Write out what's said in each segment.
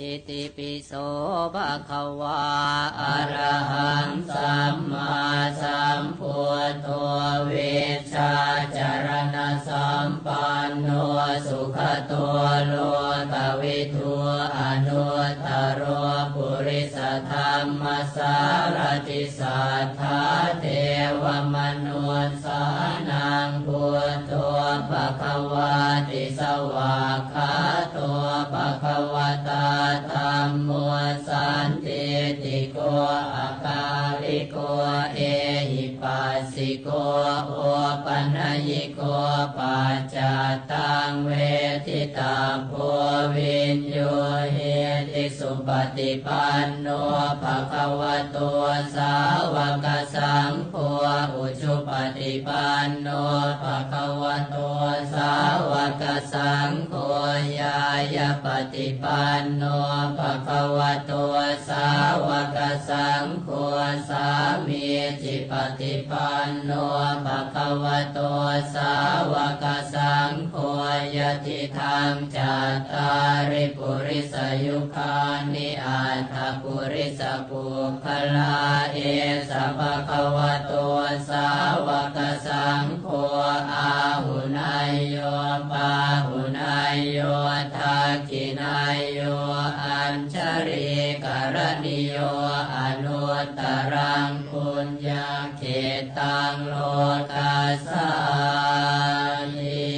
อิติปิโสภะคะวาอะระหังสัมมาสัมพุทโธเวชชาจารณสัมปันโนสุขตัวโลกวิทูอนุตตรปุริสธรรมสารติสัทธาเทวมนุสานังพุทโธภะคะวาติสวากขา อิโกปัจจตังเวทิตาโพวินโยเฮติสุปฏิปันโนภะคะวะโตสาวกสังโฆอุชุปฏิปันโนภะคะวะโตสาวกสังโฆยายาปฏิปันโนภะคะวะโตสาวกสังโฆสามี ฏิปันโนภะคะวะโตสาวกสังโฆยะติธรรมจัตตาริปุริสยุคานิอัตถปุริสปุคลาเอสะภะคะวะโตสาวกสังโฆอาหุนายโยปาหุนายโยท งโลกัสสาลิ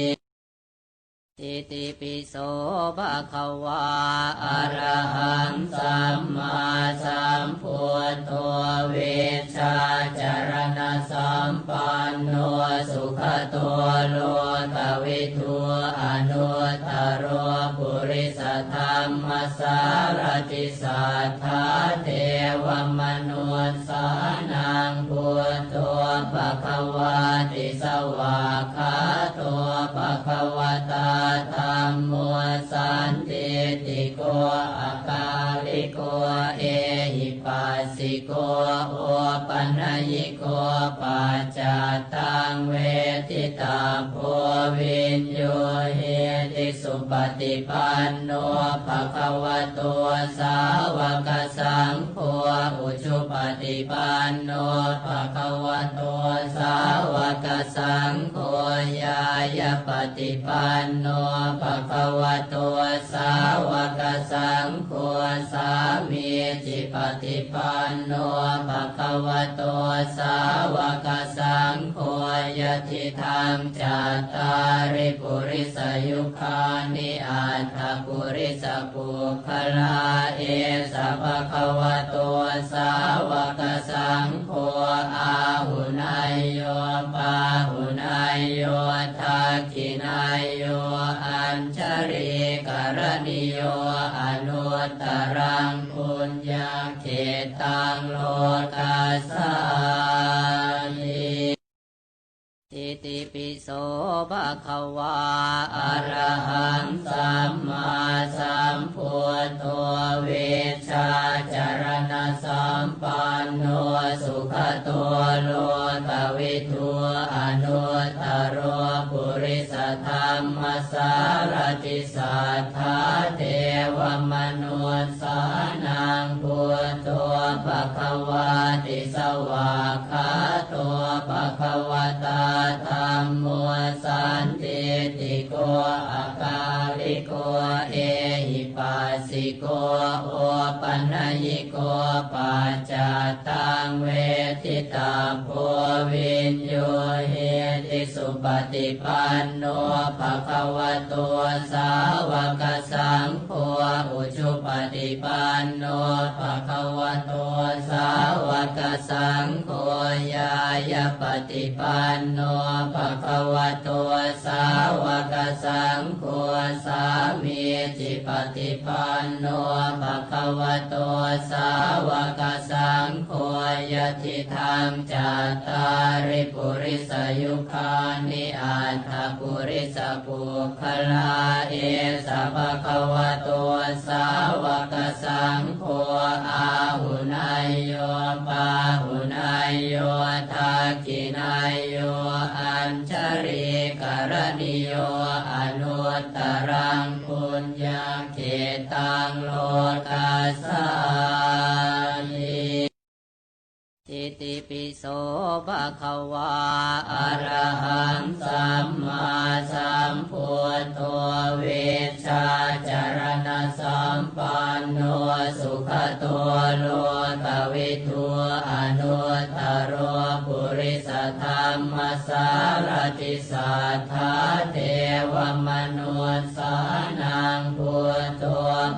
อิติปิโสภะคะวาอะระหังสัมมาสัมพุทโธเวชชาจารณะสัมปันโนสุขตัวโลกวิทูอนุตตรปุริสธรรมสารติสัทธาเทวมนุสานังพุทโธ วาติสวากขาตัวภะคะวตาธรรมโมสันติติโกอาคาลิโกเอหิปัสสิโกโอปัญญิโกปัจจตังเวทิตาโพวินโยเฮติสุปฏิปันโนภะคะวะโตสาวกสังโฆอุชุป ฏิปันโนภะคะวะโตสาวกสังโฆยายาปฏิปันโนภะคะวะโตสาวกสังโฆสามีจิปฏิปันโนภะ วโตสาวกสังโฆยะติธรรมจัตตาริปุริสยุคานิอัตถปุริสปุคลาเอสะภะคะวโตสาวกสังโฆอาหุนายโยปาหุนายโยทักขินายโยอัญชริกรณิโยอนุตตรังปุญญา เขตังโลกัสสาลิอิติปิโสภะคะวาอะระหังสัมมาสัมพุทโธเวชาจารณะสัมปันโนสุขตัวโลกวิทูอนุตตร ธรรมสารติสัทธาเทวมนุสานังพุทโธภะคะวาติสวากขาตัวภะคะวตาธรรมโมสันติติโกอาคาลิโกเอหิปัสสิโกโอปัญญิโกปัจจตังเวทิตาโพวินโยเฮติ สุปฏิปันโนภะคะวะโตสาวกสังโฆอุชุปฏิปันโนภะคะวะโตสาวกสังโฆยายาปฏิปันโนภะคะวะโตสาวกสังโฆสามีจิ ปฏิปันโนภะคะวะโตสาวกสังโฆยะติธรรมจัตตาริปุริสยุคานิอัตถปุริสปุคลาเอสะภะคะวะโตสาวกสังโฆอาหุนายโยปาหุ ปิโสภะคะวาอะระหังสัมมาสัมพุทโธเวชชาจารณสัมปันโนสุขตัวโลกวิทูอนุตตรปุริสธรรมสารติสัทธาเทวมนุสสานังพุทโธ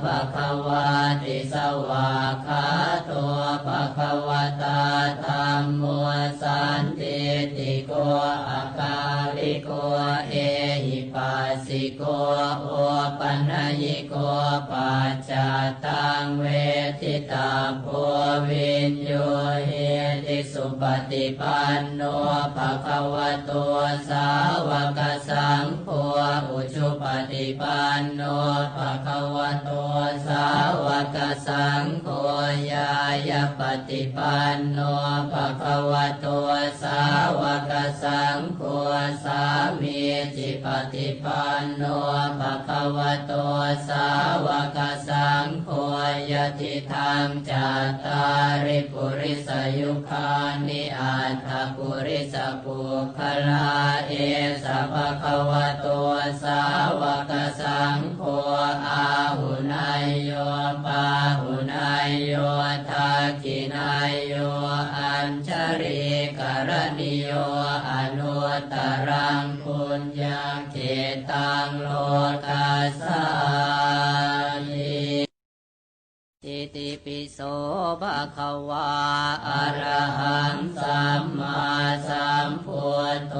ภะคะวาติสวากขา โกโอปัญญิโกปัจจตังเวทิตาโพวินโยเฮติสุปฏิปันโนภะคะวะโตสาวกสังโฆอุชุปฏิปันโนภะคะวะโตสาวกสังโฆยายาปฏิปันโนภะคะวะโตสาวกสังโฆสามี จิปฏิปันโนภะคะวะโตสาวกสังโฆยติธรรมจัตตาริปุริสยุคานิอัตถปุริสปุคลาเอสะภะคะวะโตสาวกสังโฆอาหุนายโยปาหุนายโยทักขินายโยอัญชริกรณิโยอนุ ตรังปุญญาเขตังโลกัสสานิอิติปิโสภะคะวาอะระหังสัมมาสัมพุทโธ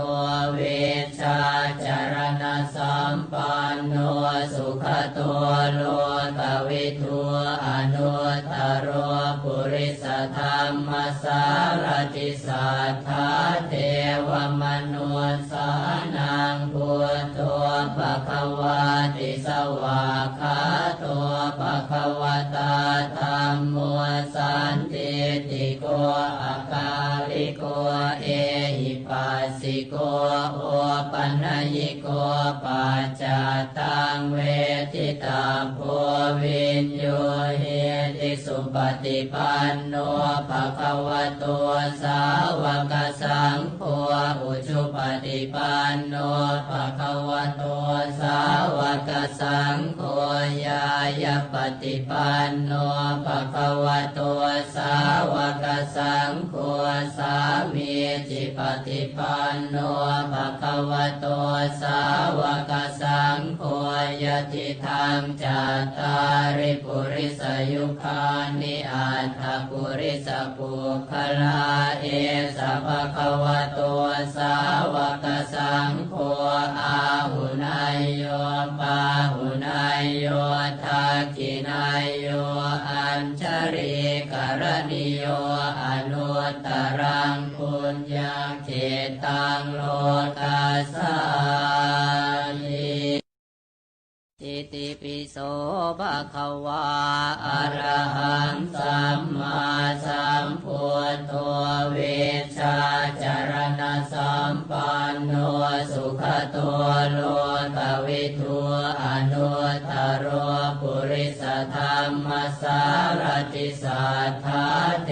เวชชาจารณสัมปันโนสุขตัวโลกวิทูอนุตตรปุริส ธรรมสารติสัทธาเทวมนุสสานังพุทโธภะคะวาติสวากขาตัวภะคะวตาธรรมโมสันติติโกอาคาลิโกเอหิปัสสิโกโอปัญญิโกปัจจตังเวทิตาโพวินโยเฮติ ปฏิปันโนภะคะวะโตสาวกสังโฆอุชุปฏิปันโนภะคะวะโตสาวกสังโฆยายาปฏิปันโนภะคะวะโตสาวกสังโฆสามี ปฏิปันโนภะคะวะโตสาวกสังโฆยติธรรมจัตตาริปุริสยุคานิอัตถปุริสปุคลาเอสะภะคะวะโตสาวกสังโฆอาหุนายโยปาหุนายโยท ปุญาเขตังโลกัสสานิอิติปิโสภะคะวาอะระหังสัมมาสัมพุทโธเวชชาจารณสัมปันโนสุขตัวโลกวิทูอนุตตรปุริสธรรมสารติสัทธาเท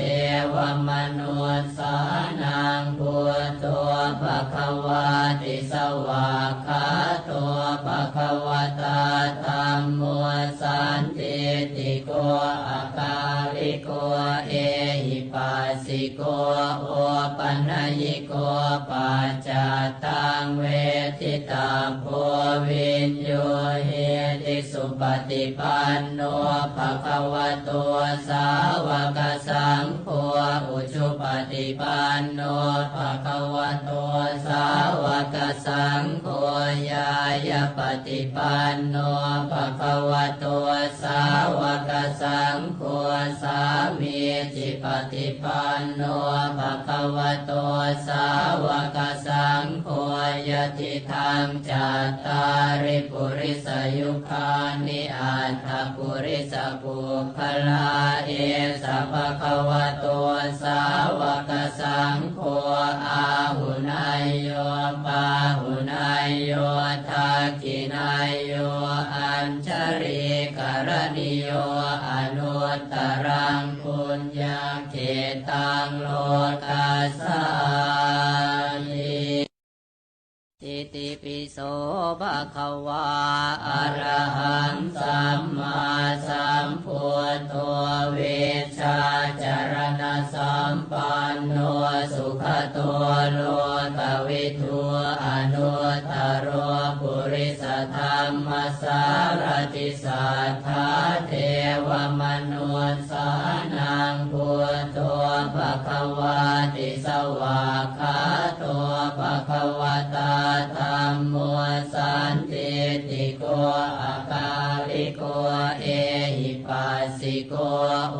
วมนุ วาติสวากขาตัวปะคะวตาธรรมโมสันติติโกอาคาลิโกเอหิปัสสิโกโอปัญญิโกปัจจตังเวทิตาโพวินโยหิ สุปฏิปันโนภะคะวะโตสาวกสังโฆอุชุปฏิปันโนภะคะวะโตสาวกสังโฆยายาปฏิปันโนภะคะวะโต วกสังโฆสามีจิปฏิปันโนภะคะวะโตสาวกสังโฆยติธรรมจัตตาริปุริสยุคานิอัตถปุริสปุคลาเอสะภะคะวะโตสาวกสังโฆอาหุนายโยปาหุนายโยทักขินา ริกรณิโยอนุตตรังปุญญาเขตังโลกัสสาลิอิติปิโสภะคะวาอะระหังสัมมาสัมพุทโธเวชชาจารณะสัมปันโนสุขตัวโลกวิทูอนุตตรโร ธรรมสารติสัทธาเทวมนุสานังพุทโธภะคะวาติสวากขาโตภะคะวตาธรรมโมสันติติโกอาคาลิโกเอหิปัสสิโกโอ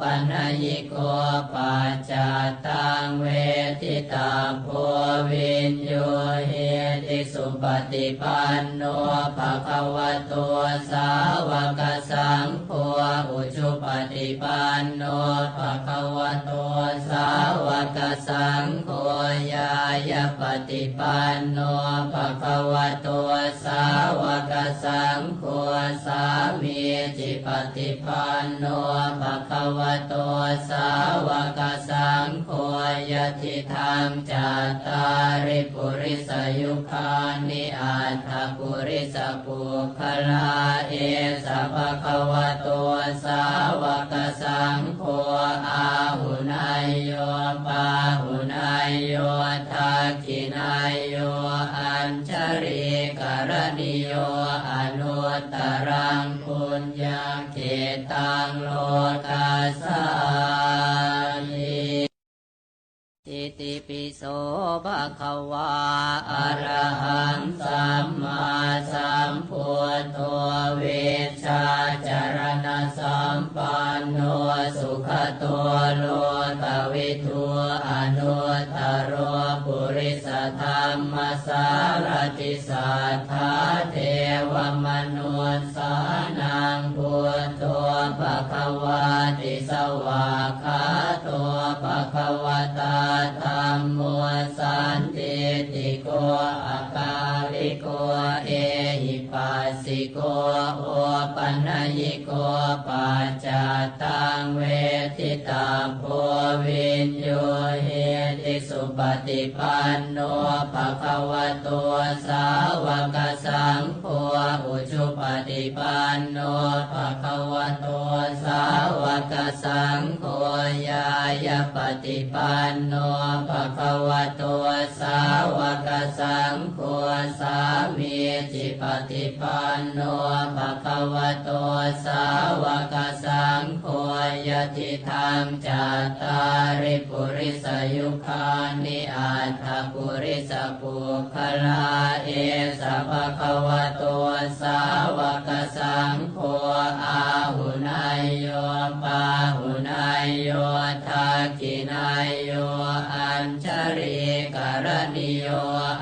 ปัญญิโกปัจจตังเวทิตาโพวินโยเฮ ติสุปฏิปันโนภะคะวะโตสาวกสังโฆอุชุปฏิปันโนภะคะวะโตสาวกสังโฆยายาปฏิปันโนภะคะวะโต ปฏิปันโนภะคะวะโตสาวกสังโฆยะทิธรรมจัตตาริปุริสยุคานิอัตถปุริสปุคลาเอสะภะคะวะโตสาวกสังโฆอาหุนายโยปาหุนายโยทักขินายโยอัญชริกรณิโยอัน ตตรังปุญญาเขตังโลกัสสาลิอิติปิโสภะคะวาอะระหังสัมมาสัมพุทโธเวชชาจารณสัมปันโนสุขตัวโล ธรรมสารติสัทธาเทวมนุษสานังพุทโธภะคะวาติสวากขาโตภะคะวตาธรรมโมสันติติโกอาคาลิโกเอหิปัสสิโกโอปัญญิโกปัจจตังเวทิตาโพวินโยเฮติ ปฏิปันโนภะคะวะโตสาวกสังโฆอุชุปฏิปันโนภะคะวะโตสาวกสังโฆยายาปฏิปันโนภะคะวะโตสาวกสังโฆสามีจิปฏิปันโนภะคะวะโตสาวกสังโฆ ยะติธรรมจัตตาริปุริสยุคานิอัตถปุริสปุคลาเอสะภะคะวะโตสาวกสังโฆอาหุนายโยปาหุนายโยทักขินายโยอัญชริกรณิโย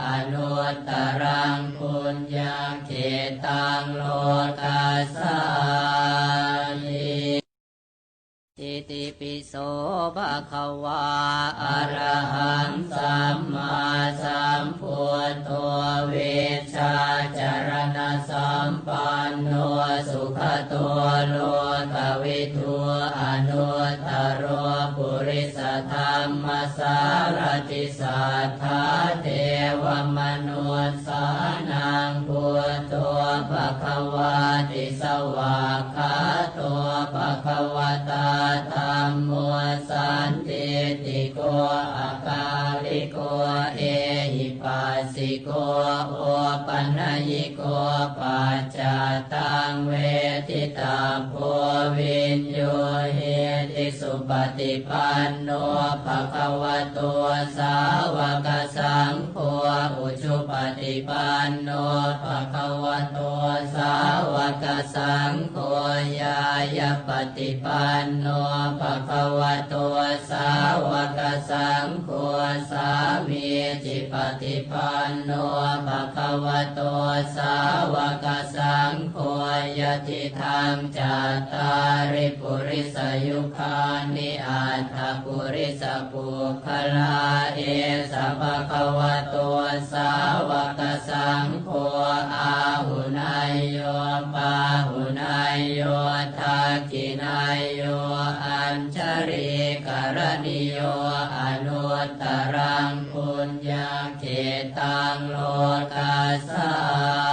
อนุตรังปุญญาเขตังโลกัสสา ติปิโสภะคะวาอะระหังสัมมาสัมพุทโธเวชชาจารณสัมปันโนสุขตัวโลกวิทูอนุตโรปุริสธรรมสารติสัทธาเทวมนุ โอปัญญิโกปัจจตังเวทิตาโพวินโยเฮติสุปฏิปันโนภะคะวะโตสาวกสังโฆอุชุปฏิปันโนภะคะวะโตสาวกสังโฆยายาปฏิปันโนภะคะวะโตสาวกสังโฆสามี ปฏิปันโนภะคะวะโตสาวกสังโฆยติธรรมจัตตาริปุริสยุคานิอัตถปุริสปุคลาเอสภะคะวะโตสาวกสังโฆอาหุนายโยปาหุนายโยทากขินายโยอัญชริกรณิโยอนุตตรัง ยังขิตังโลตัสสา